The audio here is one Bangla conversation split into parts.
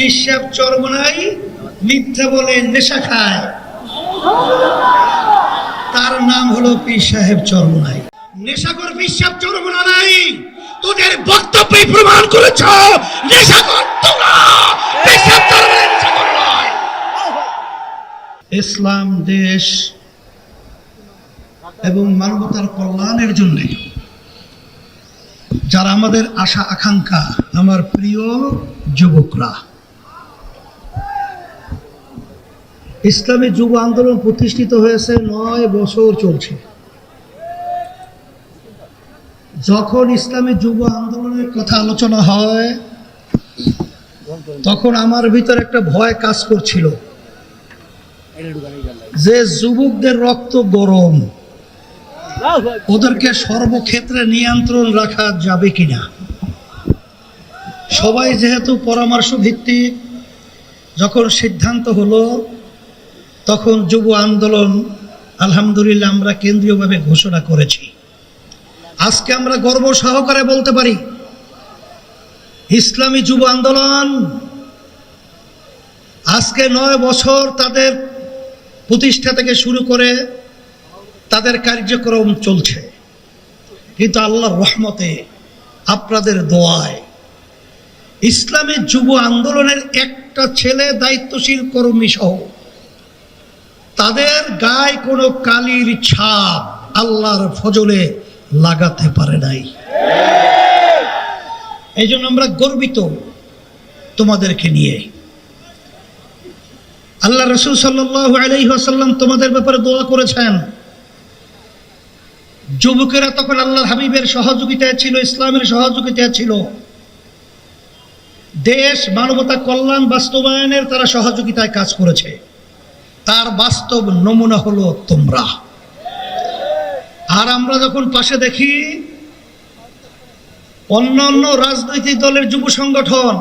পিসাব চরমনাই মিথ্যা বলে নেশা খায়। তার নাম হলো পীর সাহেব চরমনাই নেশাকর পিসাব চরমনা নাই, তোদের বক্তব্যই প্রমাণ করেছ নেশাকর নয়। ইসলাম দেশ এবং মানবতার কল্যাণের জন্য যারা আমাদের আশা আকাঙ্ক্ষা আমার প্রিয় যুবকরা ইসলামী যুব আন্দোলন প্রতিষ্ঠিত হয়েছে নয় বছর চলছে। যখন ইসলামী যুব আন্দোলনের কথা আলোচনা হয়, তখন আমার ভিতর একটা ভয় কাজ করছিল যে যুবকদের রক্ত গরম, ওদেরকে সর্বক্ষেত্রে নিয়ন্ত্রণ রাখা যাবে কিনা? সবাই যেহেতু পরামর্শ ভিত্তিক যখন সিদ্ধান্ত হলো তখন যুব আন্দোলন, আলহামদুলিল্লাহ আমরা কেন্দ্রীয়ভাবে ঘোষণা করেছি। আজকে আমরা গর্ব সহকারে বলতে পারি, ইসলামী যুব আন্দোলন আজকে নয় বছর তাদের প্রতিষ্ঠা থেকে শুরু করে তাদের কার্যক্রম চলছে। কিন্তু আল্লাহর রহমতে আপনাদের দোয়ায় ইসলামী যুব আন্দোলনের একটা ছেলে দায়িত্বশীল কর্মী সহ তাদের গায়ে কোনো কালির ছাপ আল্লাহর ফজলে লাগাতে পারে নাই। এই জন্য আমরা গর্বিত তোমাদেরকে নিয়ে। আল্লাহ রসুল সাল্লাহ আলহিহাসাল্লাম তোমাদের ব্যাপারে দোয়া করেছেন। যুবকেরা তখন আল্লাহ হাবিবের সহযোগিতায় ছিল, ইসলামের সহযোগিতায় ছিল। দেশ, মানবতা কল্যাণ বাস্তবায়নের তারা সহযোগিতায় কাজ করেছে। তার বাস্তব নমুনা হলো তোমরা। আর আমরা যখন পাশে দেখি, অন্যান্য রাজনৈতিক দলের যুব সংগঠন,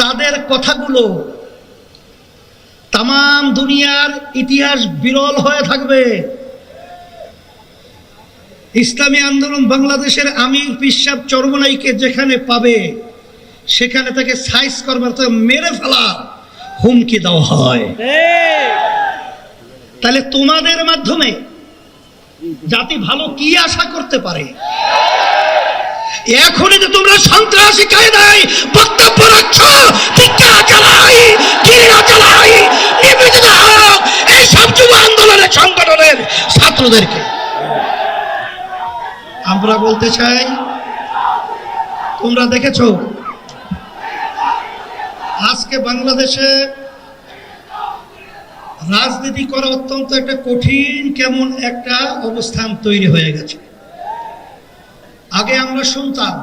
তাদের কথাগুলো তাম দুনিয়ার ইতিহাস বিরল হয়ে থাকবে। ইসলামী আন্দোলন বাংলাদেশের আমির পিসাব চরমনাইকে যেখানে পাবে, সেখানে তাকে সাইজ করবার মেরে ফেলা। হুমকি দেওয়া হয়। তাহলে তোমাদের মাধ্যমে জাতি ভালো কি আশা করতে পারে? এখনই যে তোমরা সন্ত্রাসী কায়দায় বক্তব্য রাখছ টিকা চালাই গিরা চালাই নিবেদিত হোক এই সব যুব আন্দোলনের সংগঠনের ছাত্রদেরকে। আমরা বলতে চাই তোমরা দেখেছ আজকে বাংলাদেশে রাজনীতি করা অত্যন্ত একটা কঠিন, কেমন একটা অবস্থান তৈরি হয়ে গেছে। আগে আমরা শুনতাম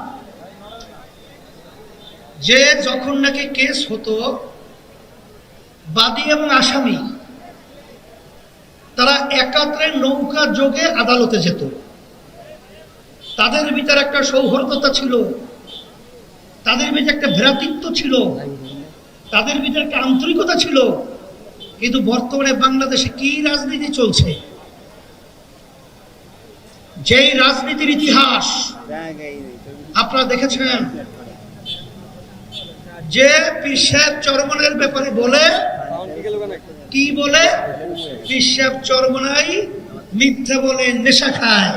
যে যখন নাকি কেস হতো, বাদী এবং আসামি, তারা একাত্রে নৌকা যোগে আদালতে যেত। তাদের ভিতরে একটা সৌহার্দ্যতা ছিল, তাদের ভিতরে একটা ভ্রাতৃত্ব ছিল। তাদের ভিতরে একটা আন্তরিকতা ছিল। কিন্তু বর্তমানে বাংলাদেশে কি রাজনীতি চলছে? যেই রাজনীতির ইতিহাস, আপনারা দেখেছেন যে পিসাব চরমনের ব্যাপারে বলে, কি বলে? পিসাব চরমনাই মিথ্যে বলে, নেশা খায়।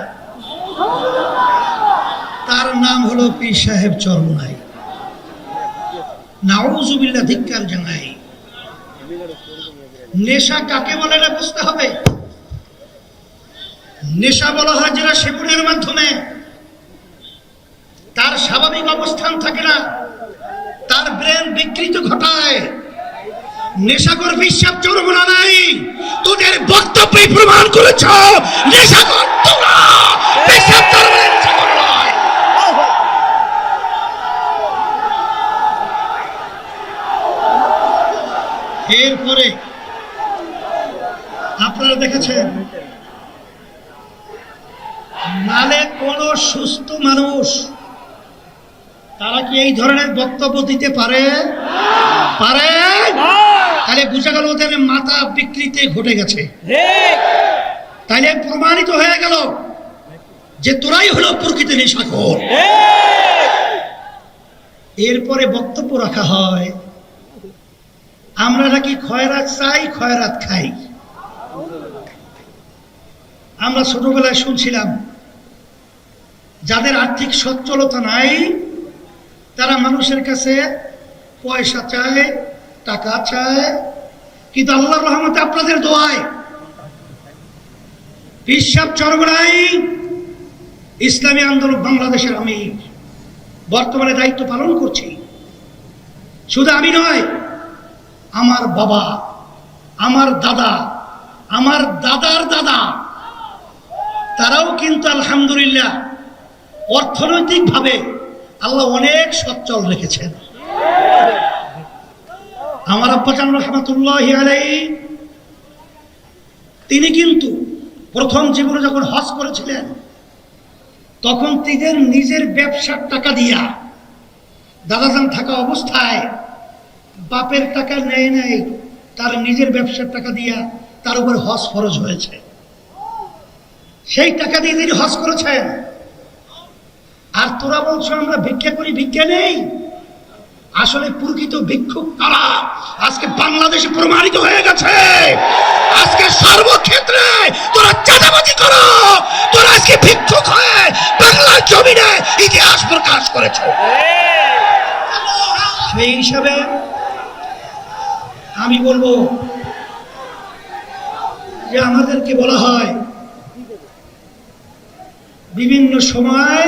তার নাম হলো পীর সাহেব চরমনাই। নাউজুবিল্লা ধিক্কার জানাই। নেশা কাকে বলে না বুঝতে হবে। নেশা বলা হয় যেটা সেবনের মাধ্যমে। তার স্বাভাবিক অবস্থান থাকে না। তার ব্রেন বিকৃত ঘটায়। নেশাকর বিশ্বাস নাই। তোদের বক্তব্যই প্রমাণ করেছ নেশাকর তোমরা বিশ্বাস চরমনা নেশাকর নয় এরপরে আপনারা দেখেছেন নালে কোন সুস্থ মানুষ তারা কি এই ধরনের বক্তব্য দিতে পারে? পারে? তাহলে বোঝা গেল ওদের মাথা বিকৃতি ঘটে গেছে। তাহলে প্রমাণিত হয়ে গেল যে তোরাই হলো প্রকৃত নেশাখোর। এরপরে বক্তব্য রাখা হয়, আমরা নাকি খয়রাত চাই, খয়রাত খাই। আমরা ছোটবেলায় শুনছিলাম, যাদের আর্থিক সচ্ছলতা নাই তারা মানুষের কাছে পয়সা চায়, টাকা চায়, কিন্তু আল্লাহর রহমতে আপনাদের দোয়ায় পিসাব চরমরাই ইসলামী আন্দোলন বাংলাদেশের আমি বর্তমানে দায়িত্ব পালন করছি। শুধু আমি নয়, আমার বাবা, আমার দাদা, আমার দাদার দাদা, তারাও কিন্তু আলহামদুলিল্লাহ অর্থনৈতিকভাবে আল্লাহ অনেক সচ্ছল রেখেছেন। আমার আব্বাজান রহমতুল্লাহ তিনি কিন্তু প্রথম জীবনে যখন হজ করেছিলেন, তখন তিনের নিজের ব্যবসার টাকা দিয়া দাদাজান থাকা অবস্থায় বাপের টাকা নেয় নেই, তার নিজের ব্যবসার টাকা দিয়া তার উপর হজ ফরজ হয়েছে। সেই টাকা দিয়ে তিনি হজ করেছেন। আর তোরা বলছো আমরা ভিক্ষা করি, ভিক্ষা নেই? আসলে প্রকৃত ভিক্ষুক কারা? আজকে বাংলাদেশে প্রমাণিত হয়ে গেছে। আজকে সর্বক্ষেত্রে তোরা চাঁদাবাজি করো। তোরা আজকে ভিক্ষুক হয়ে বাংলার জমিনে ইতিহাস প্রকাশ করেছ। সেই হিসাবে আমি বলব যে আমাদেরকে বলা হয়, বিভিন্ন সময়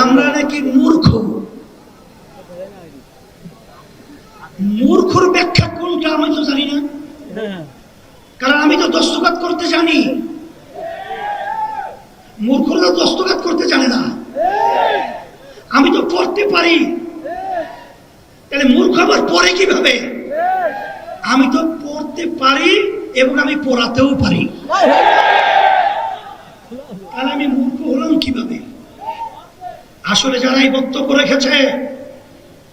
আমরা নাকি মূর্খ। মূর্খর ব্যাখ্যা কোনটা আমি তো জানি না। কারণ আমি তো দস্তখত করতে জানি। মূর্খরা তো দস্তখত করতে জানে না। আমি তো পড়তে পারি। তাহলে মূর্খ আবার পড়ে কীভাবে? আমি তো পড়তে পারি এবং আমি পড়াতেও পারি। তাহলে আমি আসলে যারা এই বক্তব্য রেখেছে,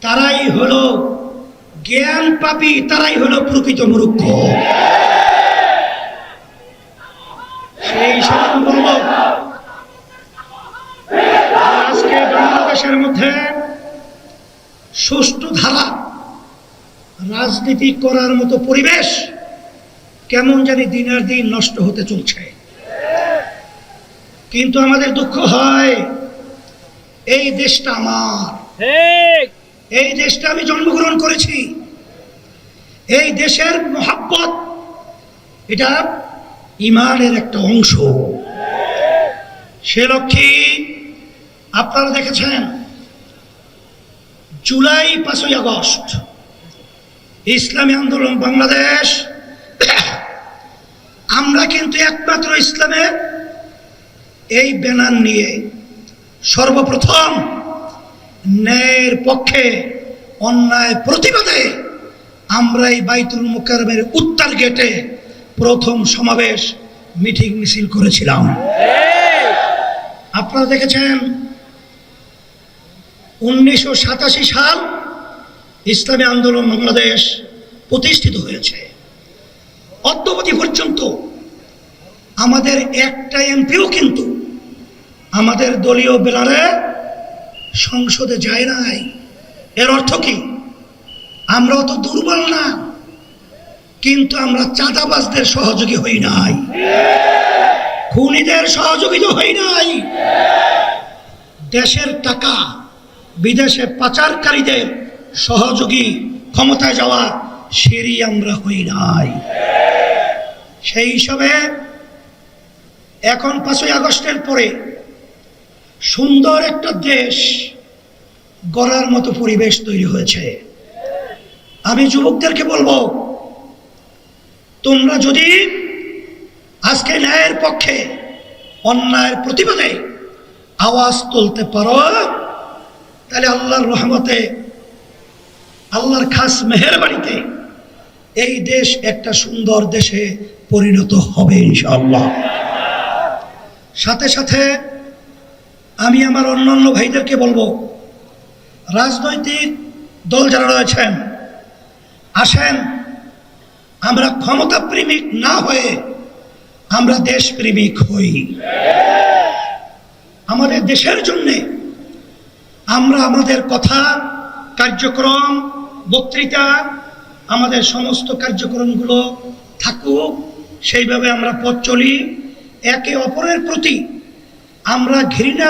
তারাই হলো জ্ঞান পাপি, তারাই হলো প্রকৃত মূর্খ। সেই হিসাবে আজকে বাংলাদেশের মধ্যে সুষ্ঠু ধারা, রাজনীতি করার মতো পরিবেশ কেমন জানি দিনের দিন নষ্ট হতে চলছে। কিন্তু আমাদের দুঃখ হয় এই দেশটা আমার। এই দেশটা আমি জন্মগ্রহণ করেছি। এই দেশের মহাব্বত এটা ইমানের একটা অংশ। সে লক্ষ্যে আপনারা দেখেছেন জুলাই পাঁচই আগস্ট ইসলামী আন্দোলন বাংলাদেশ। আমরা কিন্তু একমাত্র ইসলামের এই ব্যানার নিয়ে সর্বপ্রথম ন্যায়ের পক্ষে অন্যায় প্রতিবাদে আমরা এই বাইতুল মুকারমের উত্তর গেটে প্রথম সমাবেশ মিটিং মিছিল করেছিলাম। আপনারা দেখেছেন উনিশশো সাতাশি সাল ইসলামী আন্দোলন বাংলাদেশ প্রতিষ্ঠিত হয়েছে। অদ্যবধি পর্যন্ত আমাদের একটা এমপিও কিন্তু আমাদের দলীয় ব্যানারে সংসদে যায় নাই। এর অর্থ কি? আমরা অত দুর্বল না, কিন্তু আমরা চাঁদাবাজদের সহযোগী হই নাই। খুনিদের সহযোগিতা হই নাই। দেশের টাকা বিদেশে পাচারকারীদের সহযোগী ক্ষমতায় যাওয়া সেরি আমরা হই নাই। সেই হিসাবে এখন পাঁচই আগস্টের পরে সুন্দর একটা দেশ গড়ার মতো পরিবেশ তৈরি হয়েছে। আমি যুবকদেরকে বলব, তোমরা যদি আজকে ন্যায়ের পক্ষে, অন্যায়ের প্রতিবাদে আওয়াজ তুলতে পারো, তাহলে আল্লাহর রহমতে, আল্লাহর খাস মেহেরবাড়িতে এই দেশ একটা সুন্দর দেশে পরিণত হবে ইনশাআল্লাহ। সাথে সাথে আমি আমার অন্যান্য ভাইদেরকে বলব, রাজনৈতিক দল যারা রয়েছেন, আসেন, আমরা ক্ষমতা প্রেমিক না হয়ে আমরা দেশ প্রেমিক হই। আমাদের দেশের জন্যে আমরা আমাদের কথা, কার্যক্রম, বক্তৃতা, আমাদের সমস্ত কার্যক্রমগুলো থাকুক, সেইভাবে আমরা পথ চলি। একে অপরের প্রতি আমরা ঘৃণা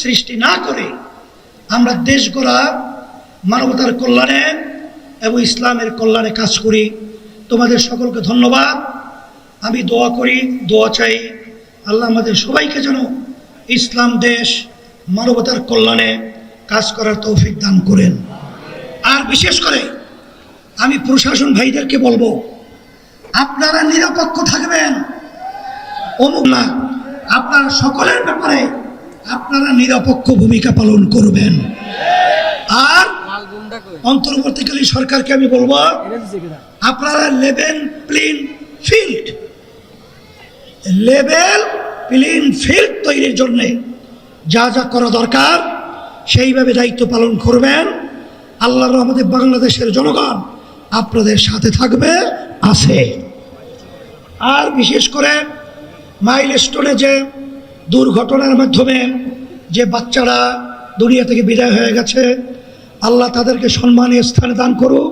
সৃষ্টি না করে আমরা দেশ গড়া মানবতার কল্যাণে এবং ইসলামের কল্যাণে কাজ করি। তোমাদের সকলকে ধন্যবাদ। আমি দোয়া করি, দোয়া চাই আল্লাহ আমাদের সবাইকে যেন ইসলাম দেশ, মানবতার কল্যাণে কাজ করার তৌফিক দান করেন। আর বিশেষ করে আমি প্রশাসন ভাইদেরকে বলব, আপনারা নিরপেক্ষ থাকবেন। অমুক না, আপনারা সকলের ব্যাপারে আপনারা নিরপেক্ষ ভূমিকা পালন করবেন। আর অন্তর্বর্তীকালীন সরকারকে আমি বলব, আপনারা লেবেন প্লেন ফিল্ড। লেবেল প্লেন ফিল্ড তৈরির জন্যে যা যা করা দরকার, সেইভাবে দায়িত্ব পালন করবেন। আল্লাহর আমাদের বাংলাদেশের জনগণ আপনাদের সাথে থাকবে, আছে। আর বিশেষ করে মাইল স্টোনে যে দুর্ঘটনার মাধ্যমে যে বাচ্চারা দুনিয়া থেকে বিদায় হয়ে গেছে আল্লাহ তাদেরকে সম্মানীয় স্থানে দান করুক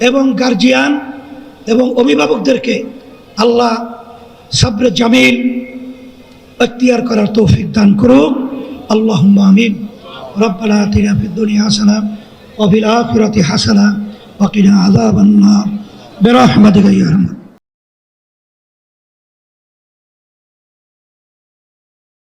এবং গার্জিয়ান এবং অভিভাবকদেরকে আল্লাহ সাবরে জামিল اختیار করার তৌফিক দান করুক اللهم آمين ربنا آتنا في الدنيا حسنة وفي الآخرة حسنة وقنا عذاب النار برحمتك يا أرحم الراحمين